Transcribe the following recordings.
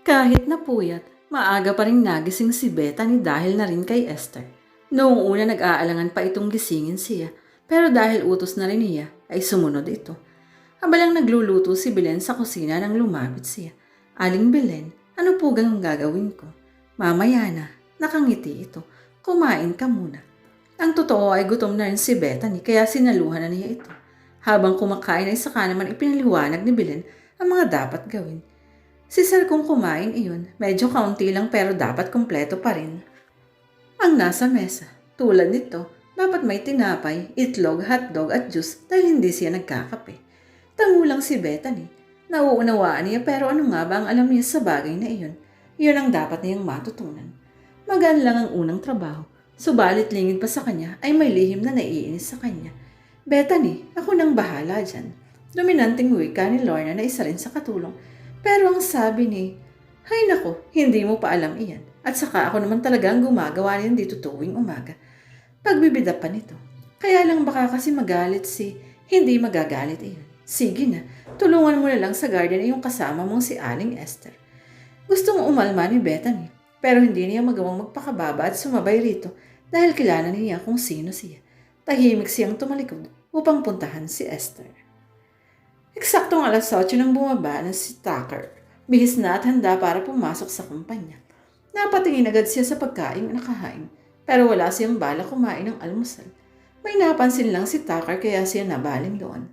Kahit napuyat, maaga pa rin nagising si Bethany dahil na rin kay Esther. Noong una nag-aalangan pa itong gisingin siya, pero dahil utos na rin niya, ay sumunod ito. Habalang nagluluto si Belen sa kusina nang lumapit siya. Aling Belen, ano po gang gagawin ko? Mamaya na, nakangiti ito. Kumain ka muna. Ang totoo ay gutom na rin si Bethany kaya sinaluhan na niya ito. Habang kumakain ay saka naman ipinaliwanag ni Belen ang mga dapat gawin. Si Sir kung kumain iyon, medyo kaunti lang pero dapat kumpleto pa rin. Ang nasa mesa, tulad nito, dapat may tinapay, itlog, hotdog at juice dahil hindi siya nagkakape. Tangulang si Bethany. Nauunawaan niya pero ano nga ba ang alam niya sa bagay na iyon? Iyon ang dapat niyang matutunan. Magaan lang ang unang trabaho, subalit lingid pa sa kanya ay may lihim na naiinis sa kanya. Bethany, ako nang bahala dyan. Dominanting wika ni Lorna na isa rin sa katulong. Pero ang sabi ni, Hay nako, hindi mo pa alam iyan. At saka ako naman talagang gumagawa niyan dito tuwing umaga. Pagbibida pa nito. Kaya lang baka kasi magalit si, hindi magagalit iyon. Sige na, tulungan mo na lang sa garden yung kasama mong si Aling Esther. Gustong umalma ni Bethany, pero hindi niya magawang magpakababa at sumabay rito dahil kilala niya kung sino siya. Tahimik siyang tumalikod upang puntahan si Esther. Eksaktong alas 8 nang bumaba na si Tucker. Bihis na at handa para pumasok sa kumpanya. Napatingin agad siya sa pagkain na nakahain, pero wala siyang bala kumain ng almusal. May napansin lang si Tucker kaya siya nabaling doon.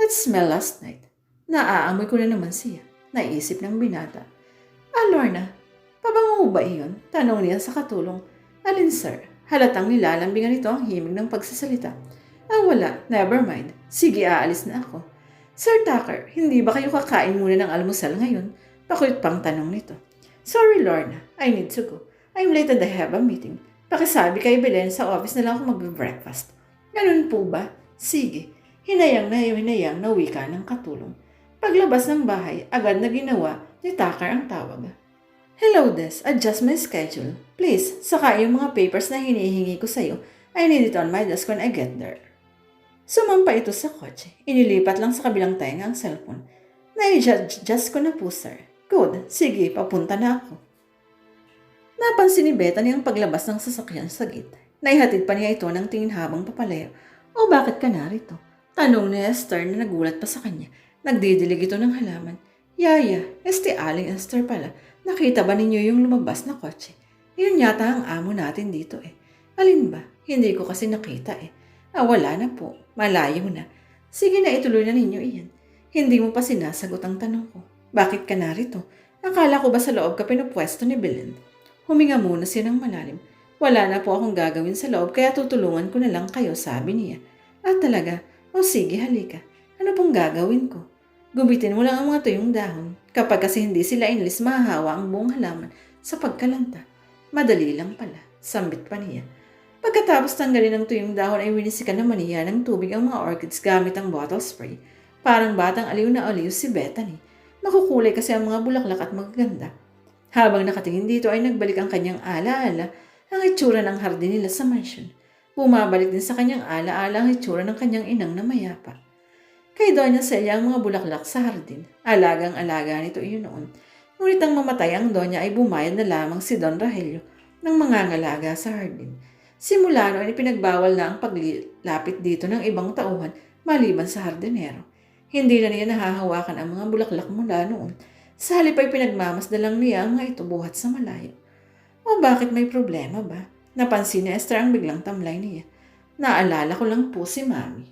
That smell last night. Naaamoy ko na naman siya. Naisip ng binata. Ah, Lorna, pabango ba iyon? Tanong niya sa katulong. Alin, sir? Halatang nilalambingan nito ang himig ng pagsasalita. Ah, wala. Never mind. Sige, aalis na ako. Sir Tucker, hindi ba kayo kakain muna ng almusal ngayon? Pakulit pang tanong nito. Sorry, Lorna. I need to go. I'm late and I have a meeting. Pakisabi kay Belen sa office na lang ako mag-breakfast. Ganun po ba? Sige. Hinayang na hinayang na wika ng katulong. Paglabas ng bahay, agad na ginawa ni Tucker ang tawag. Hello, Des. Adjust my schedule. Please, saka yung mga papers na hinihingi ko sa'yo. I need it on my desk when I get there. Sumampa ito sa kotse. Inilipat lang sa kabilang tainga ang cellphone. Na-adjust ko na po, sir. Good. Sige, papunta na ako. Napansin ni Bethany ang paglabas ng sasakyan sa gate. Naihatid pa niya ito ng tingin habang papalayo. O bakit ka narito? Tanong ni Esther na nagulat pa sa kanya. Nagdidilig ito ng halaman. Yaya, este aling Esther pala. Nakita ba ninyo yung lumabas na kotse? Yun yata ang amo natin dito eh. Alin ba? Hindi ko kasi nakita eh. Ah, wala na po. Malayo na. Sige na ituloy na ninyo iyan. Hindi mo pa sinasagot ang tanong ko. Bakit ka narito? Akala ko ba sa loob ka pinupwesto ni Belen? Huminga muna siya ng malalim. Wala na po akong gagawin sa loob kaya tutulungan ko na lang kayo, sabi niya. At talaga, o sige halika. Ano pong gagawin ko? Gubitin mo lang ang mga tuyong dahon. Kapag kasi hindi sila inlis, mahahawa ang buong halaman sa pagkalanta. Madali lang pala. Sambit pa niya. Pagkatapos tanggalin ng tuyong dahon ay winisikan naman niya ng tubig ang mga orchids gamit ang bottle spray. Parang batang aliw na aliw si Bethany. Makukulay kasi ang mga bulaklak at magaganda. Habang nakatingin dito ay nagbalik ang kanyang alaala ang itsura ng hardin nila sa mansion. Bumabalik din sa kanyang alaala ang itsura ng kanyang inang na mayapa. Kay Doña Celia ang mga bulaklak sa hardin. Alagang-alaga nito iyon noon. Ngunit ang mamatay ang Doña ay bumayad na lamang si Don Rahelio ng mga ngalaga sa hardin. Simula noon ay pinagbawal na ang paglapit dito ng ibang tauhan maliban sa hardinero. Hindi na niya nahahawakan ang mga bulaklak mula noon. Sa halip ay pinagmamasdalang niya ang mga ito buhat sa malayo. O bakit may problema ba? Napansin ni Esther ang biglang tamlay niya. Naalala ko lang po si Mami.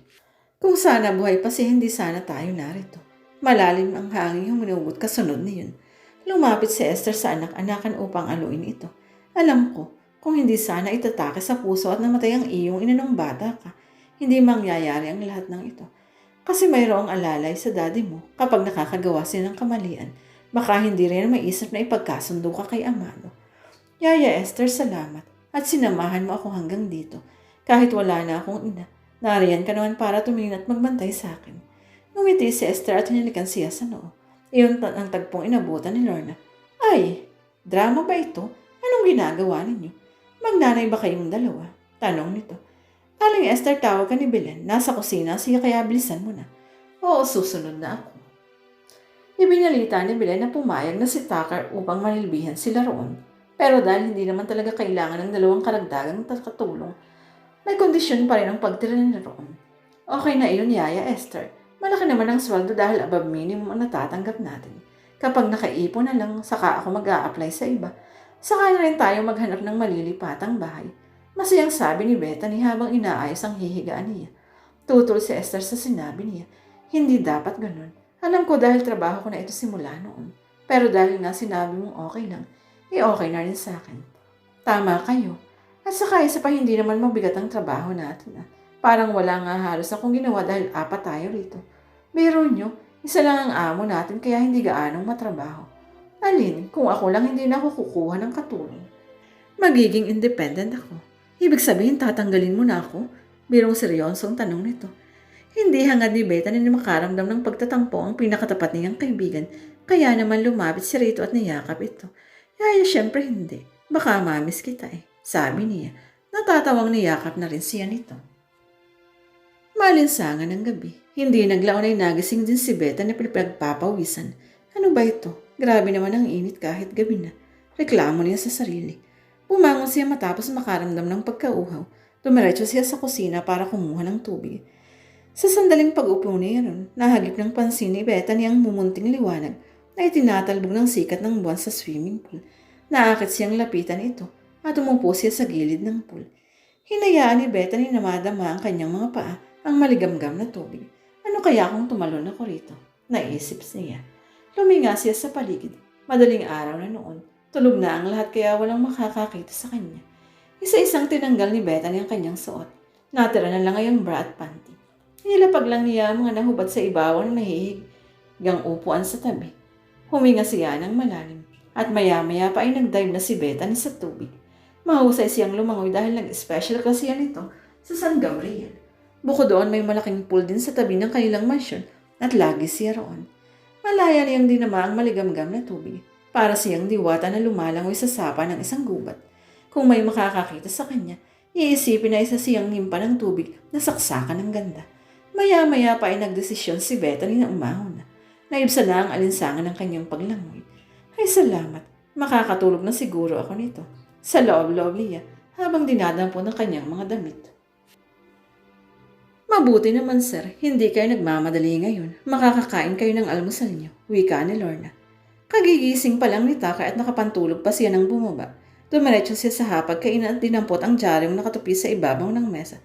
Kung sana buhay pa si hindi sana tayo narito. Malalim ang hangin yung minugot kasunod niyon. Lumapit si Esther sa anak-anakan upang aluin ito. Alam ko, kung hindi sana itatake sa puso at namatay ang iyong ina ng bata ka, hindi mangyayari ang lahat ng ito. Kasi mayroong alalay sa daddy mo kapag nakakagawa siya ng kamalian. Baka hindi rin maisip na ipagkasundo ka kay Amado. Yaya Esther, salamat. At sinamahan mo ako hanggang dito. Kahit wala na akong ina, nariyan ka naman para tumingin at magbantay sa akin. Ngumiti si Esther at hinalikan siya sa noo. Iyon ang tagpong inabutan ni Lorna. Ay, drama ba ito? Anong ginagawa ninyo? Magnanay ba kayong dalawa? Tanong nito. Aling Esther, tawag ka ni Belen. Nasa kusina siya kaya bilisan mo na. Oo, susunod na ako. Ibinalita ni Belen na pumayag na si Tucker upang manilbihan sila roon. Pero dahil hindi naman talaga kailangan ng dalawang karagdagang katulong, may kondisyon pa rin ang pagtira nila roon. Okay na iyon, Yaya Esther. Malaki naman ang sweldo dahil above minimum ang natatanggap natin. Kapag nakaipon na lang, saka ako mag apply sa iba. Saka na rin tayo maghanap ng malilipatang bahay. Masayang sabi ni Bethany habang inaayos ang hihigaan niya. Tutol si Esther sa sinabi niya. Hindi dapat ganun. Alam ko dahil trabaho ko na ito simula noon. Pero dahil nga sinabi mong okay lang, eh okay na rin sa akin. Tama kayo. At saka isa pa hindi naman mabigat ang trabaho natin. Ah. Parang wala nga halos akong ginawa dahil apat tayo rito. Biro nyo, isa lang ang amo natin kaya hindi gaanong matrabaho. Alin, kung ako lang hindi na ako kukuha ng katulong. Magiging independent ako. Ibig sabihin tatanggalin mo na ako? Birong seryosong tanong nito. Hindi hangad ni Beta na makaramdam ng pagtatampo ang pinakatapat niyang kaibigan, kaya naman lumapit si Rito at niyakap ito. Yaya syempre hindi. Baka mamis kita eh. Sabi niya. Natatawang niyakap na rin siya nito. Malinsangan ng gabi. Hindi naglaon ay nagising din si Beta na pinagpapawisan. Ano ba ito? Grabe naman ang init kahit gabi na. Reklamo niya sa sarili. Bumangon siya matapos makaramdam ng pagkauhaw. Dumiretso siya sa kusina para kumuha ng tubig. Sa sandaling pag-upo niya ron, nahagip ng pansin ni Beta niyang mumunting liwanag na itinatalbog ng sikat ng buwan sa swimming pool. Naakit siyang lapitan ito at umupo siya sa gilid ng pool. Hinayaan ni Bethany na madama ang kanyang mga paa ang maligamgam na tubig. Ano kaya kung tumalon ako rito? Naisip niya. Luminga siya sa paligid. Madaling araw na noon. Tulog na ang lahat kaya walang makakakita sa kanya. Isa-isang tinanggal ni Bethany ang kanyang suot. Natira na lang ngayong bra at panty. Nilapag lang niya ang mga nahubad sa ibabaw ng nahihigang upuan sa tabi. Huminga siya ng malalim. At maya-maya pa ay nag-dive na si Bethany sa tubig. Mahusay siyang lumangoy dahil nag-special kasi yan ito sa San Gabriel. Bukod doon may malaking pool din sa tabi ng kanilang mansyon at lagi siya roon. Malaya niyang dinama ang maligamgam na tubig para siyang diwata na lumalangoy sa sapa ng isang gubat. Kung may makakakita sa kanya, iisipin na isa siyang nimpa ng tubig na saksakan ng ganda. Maya-maya pa ay nagdesisyon si Bethany na umahon na. Naibsa na ang alinsangan ng kanyang paglangoy. Ay salamat, makakatulog na siguro ako nito. Sa loob-loob niya habang dinadampo ng kanyang mga damit. Mabuti naman sir, hindi kayo nagmamadali ngayon. Makakakain kayo ng almusal niyo, wika ni Lorna. Kagigising pa lang ni Taka at nakapantulog pa siya ng bumaba. Dumiretso siya sa hapag kainan at dinampot ang jaryong nakatupi sa ibabaw ng mesa.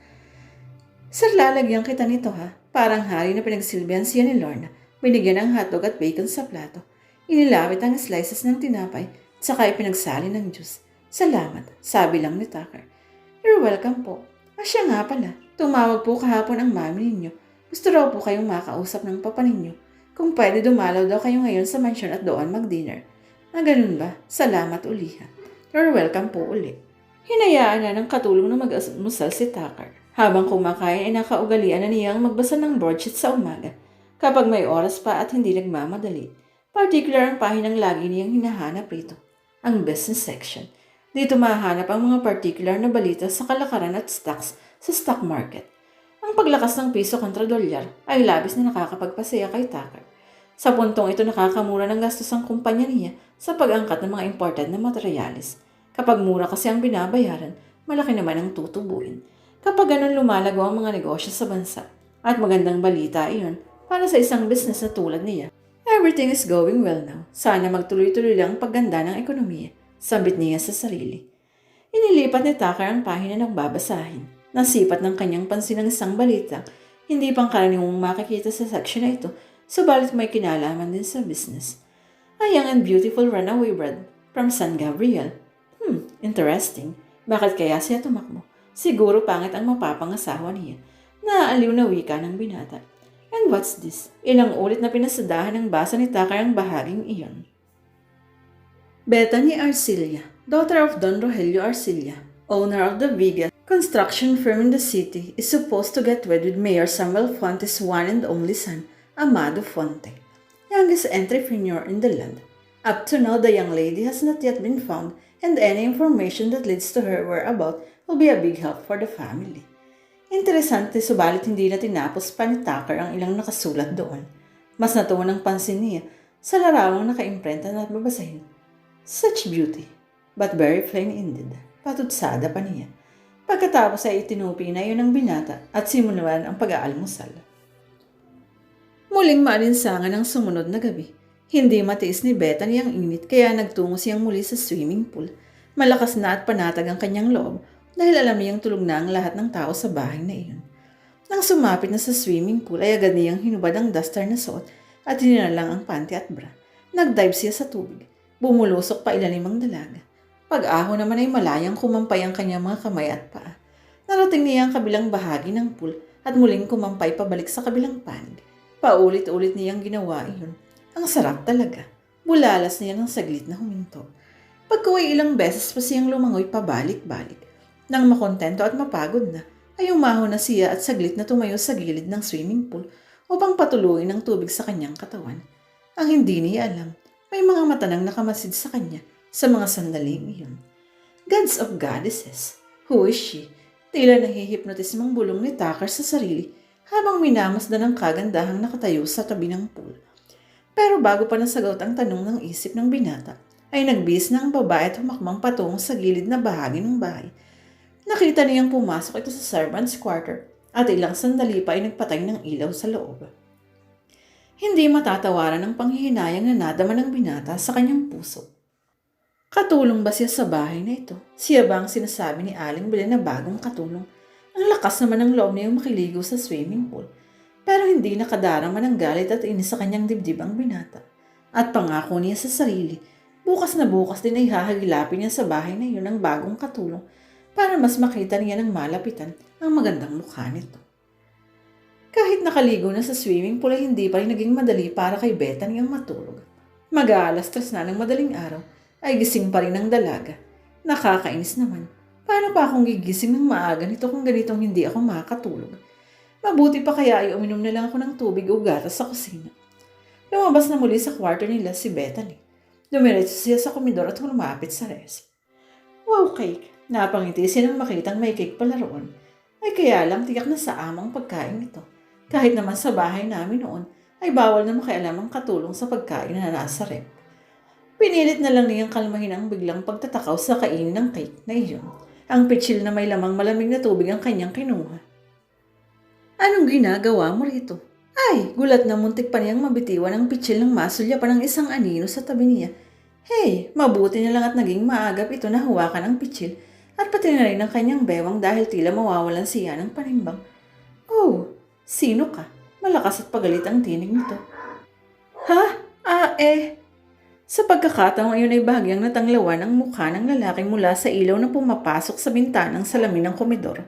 Sir, lalagyan kita nito ha. Parang hari na pinagsilbihan siya ni Lorna. Binigyan ng hotdog at bacon sa plato. Inilawit ang slices ng tinapay at saka ipinagsali ng juice. Salamat, sabi lang ni Tucker. You're welcome po. Siya nga pala. Tumawag po kahapon ang mami ninyo. Gusto raw po kayong makausap ng papa ninyo. Kung pwede dumalaw daw kayo ngayon sa mansion at doon mag-dinner. Ah, ganun ba? Salamat uli ha. You're welcome po uli. Hinayaan na ng katulong na mag-almusal si Tucker. Habang kumakain ay nakaugalian na niyang magbasa ng broadsheet sa umaga. Kapag may oras pa at hindi nagmamadali. Particular ang pahinang lagi niyang hinahanap rito. Ang business section. Dito mahanap ang mga particular na balita sa kalakaran at stocks sa stock market. Ang paglakas ng piso kontra dolyar ay labis na nakakapagpasaya kay Tucker. Sa puntong ito nakakamura ng gastos ang kumpanya niya sa pag-angkat ng mga imported na materialis. Kapag mura kasi ang binabayaran, malaki naman ang tutubuin. Kapag ganun lumalago ang mga negosyo sa bansa. At magandang balita iyon para sa isang business na tulad niya. Everything is going well now. Sana magtuloy-tuloy lang ang pagganda ng ekonomiya. Sambit niya sa sarili. Inilipat ni Tucker ang pahina ng babasahin. Nasipat ng kanyang pansin ang isang balita. Hindi pang karaniwang makikita sa section na ito, subalit may kinalaman din sa business. A young and beautiful runaway bride from San Gabriel. Hmm, interesting. Bakit kaya siya tumakbo? Siguro pangit ang mapapangasawa niya. Naaaliw na wika ng binata. And what's this? Ilang ulit na pinasadahan ng basa ni Tucker ang bahaging iyon. Bethany Arcilia, daughter of Don Rogelio Arcilia, owner of the biggest construction firm in the city, is supposed to get wed with Mayor Samuel Fonte's one and only son, Amado Fonte, youngest entrepreneur in the land. Up to now, the young lady has not yet been found, and any information that leads to her whereabout will be a big help for the family. Interesante, subalit hindi na tinapos pa ni Tucker ang ilang nakasulat doon. Mas natuwa ng pansin niya sa larawang nakaimprenta na babasahin. Such beauty, but very plain indeed. Patutsada pa niya. Pagkatapos ay itinupi na yun ng binata at simulan ang pag-aalmusal. Muling maalinsangan ang sumunod na gabi. Hindi matiis ni Bethany ang init kaya nagtungo siyang muli sa swimming pool. Malakas na at panatag ang kanyang loob dahil alam niyang tulog na ang lahat ng tao sa bahay na iyon. Nang sumapit na sa swimming pool ay agad niyang hinubad ang duster na suot at hinilalang ang panty at bra. Nagdive siya sa tubig. Bumulusok pa ilalim ang dalaga. Pag-aho naman ay malayang kumampay ang kanyang mga kamay at paa. Narating niya ang kabilang bahagi ng pool at muling kumampay pabalik sa kabilang panig. Paulit-ulit niyang ginawa iyon. Ang sarap talaga. Bulalas niya ng saglit na huminto. Pagkuhay ilang beses pa siyang lumangoy pabalik-balik. Nang makontento at mapagod na, ay umaho na siya at saglit na tumayo sa gilid ng swimming pool upang patuluin ang tubig sa kanyang katawan. Ang hindi niya alam, may mga mata nang nakamasid sa kanya sa mga sandaling iyon. Gods of Goddesses, who is she? Tila nahihipnotismang bulong ni Tucker sa sarili habang minamasdan ang kagandahang nakatayo sa tabi ng pool. Pero bago pa nasagot ang tanong ng isip ng binata, ay nagbis na ang babae at humakmang patungo sa gilid na bahagi ng bahay. Nakita niyang pumasok ito sa servant's quarter at ilang sandali pa ay nagpatay ng ilaw sa loob. Hindi matatawaran ang panghihinayang na nadama ng binata sa kanyang puso. Katulong ba siya sa bahay na ito? Siya ba ang sinasabi ni Aling Belen na bagong katulong? Ang lakas naman ng loob niyang makiligo sa swimming pool. Pero hindi nakadarama ng galit at inis sa kanyang dibdib ang binata. At pangako niya sa sarili, bukas na bukas din ay hahagilapin niya sa bahay na iyon ang bagong katulong para mas makita niya ng malapitan ang magandang mukha nito. Kahit nakaligo na sa swimming pool ay hindi pa rin naging madali para kay Bethany ang matulog. Mag-aalas tres na ng madaling araw ay gising pa rin ang dalaga. Nakakainis naman. Paano pa akong gigising ng maaga nito kung ganitong hindi ako makakatulog? Mabuti pa kaya ay uminom na lang ako ng tubig o gatas sa kusina. Lumabas na muli sa kwarto nila si Bethany. Dumiretso siya sa komedor at lumapit sa res. Wow, cake! Napangiti siya nang makitang may cake pala roon. Ay kaya lang tiyak na sa amang pagkain ito. Kahit naman sa bahay namin noon, ay bawal na makialam ang katulong sa pagkain na nasa rep. Pinilit na lang niyang kalmahin ang biglang pagtatakaw sa kainin ng cake na iyon. Ang pitsil na may lamang malamig na tubig ang kanyang kinuha. Anong ginagawa mo rito? Ay, gulat na muntik pa niyang mabitiwan ang pitsil ng masulya pa ng isang anino sa tabi niya. Hey, mabuti na lang at naging maagap ito na hawakan ang pitsil at pati na rin ang kanyang bewang dahil tila mawawalan siya ng panimbang. Oh, sino ka? Malakas at pagalit ang tinig nito. Ha? Ah, eh, sa pagkakataong iyon ay bahagyang natanglawan ang mukha ng lalaki mula sa ilaw na pumapasok sa bintanang salamin ng komedor.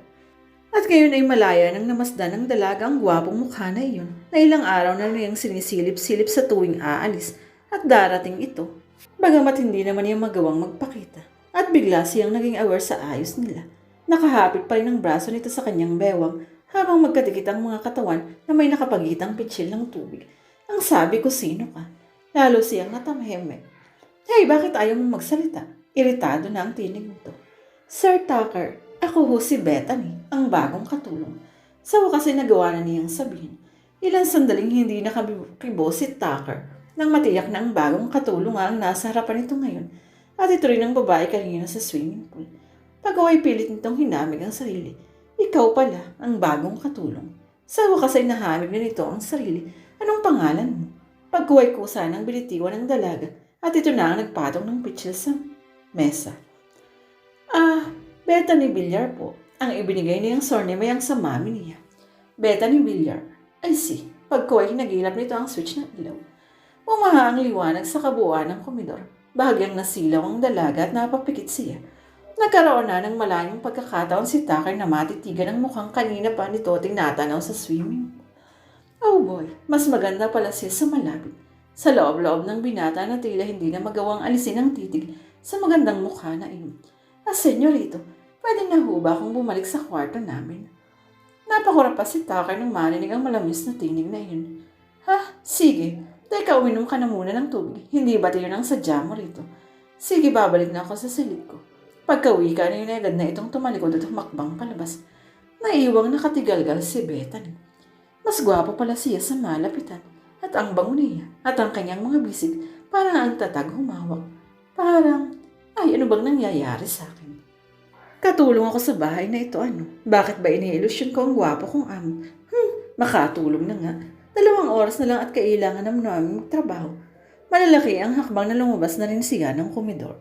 At ngayon ay malaya nang namasdan ng dalaga ang gwapong mukha na iyon na ilang araw na niyang sinisilip-silip sa tuwing aalis at darating ito. Bagamat hindi naman niya magawang magpakita at bigla siyang naging aware sa ayos nila. Nakahapit pa rin ang braso nito sa kanyang bewang habang magkadikit ang mga katawan na may nakapagitang pitsil ng tubig. Ang sabi ko sino ka? Lalo siyang natamheme. Hey, bakit ayaw mong magsalita? Iritado na ang tinig nito. Sir Tucker, ako ho si Bethany, ang bagong katulong. Sa wakas ay nagawa na niyang sabihin. Ilang sandaling hindi nakabibo si Tucker nang matiyak na ang bagong katulong ang nasa harapan nito ngayon at ito rin ang babae kanina sa swimming pool. Pag-away pilit nitong hinamig ang sarili. Ikaw pala ang bagong katulong. Sa wakas ay nahamig na nito ang sarili. Anong pangalan mo? Sana ang binitiwan ng dalaga at ito na ang nagpatong ng pitchel sa mesa. Ah, Bethany Villar po. Ang ibinigay niyang sorname ay ang sa mami niya. Bethany Villar. I see. Pagkuhay nagilap nito ang switch ng ilaw. Umaha ang liwanag sa kabuuan ng komedor. Bahagyang nasilaw ang dalaga at napapikit siya. Nagkaroon na ng malayong pagkakataon si Tucker na matitigan ang mukhang kanina pa nito tinatanaw sa swimming. Oh boy, mas maganda pala siya sa malapit. Sa loob-loob ng binata na tila hindi na magawang alisin ang titig sa magandang mukha na iyon. Ah, senyorito, pwede na ho ba akong bumalik sa kwarto namin? Napakurap pa si Tucker nang marinig ang malamis na tinig na iyon. Ha? Sige. Teka, uminom ka na muna ng tubig. Hindi ba yun ang sadya mo rito? Sige, babalik na ako sa silid ko. Pagkawi ka na yun agad na itong tumalikod at humakbang palabas. Naiwang nakatigalgal si Bethany. Mas gwapo pala siya sa malapitan. at ang bango niya at ang kanyang mga bisig parang ang tatag humawak. Parang, ay ano bang nangyayari sa akin? Katulong ako sa bahay na ito ano. Bakit ba iniilusyon ko ang gwapo kong amo? Hmm, makatulong na nga. Dalawang oras na lang at kailangan na namin magtrabaho. Malalaki ang hakbang na lumabas na rin siya ng komedor.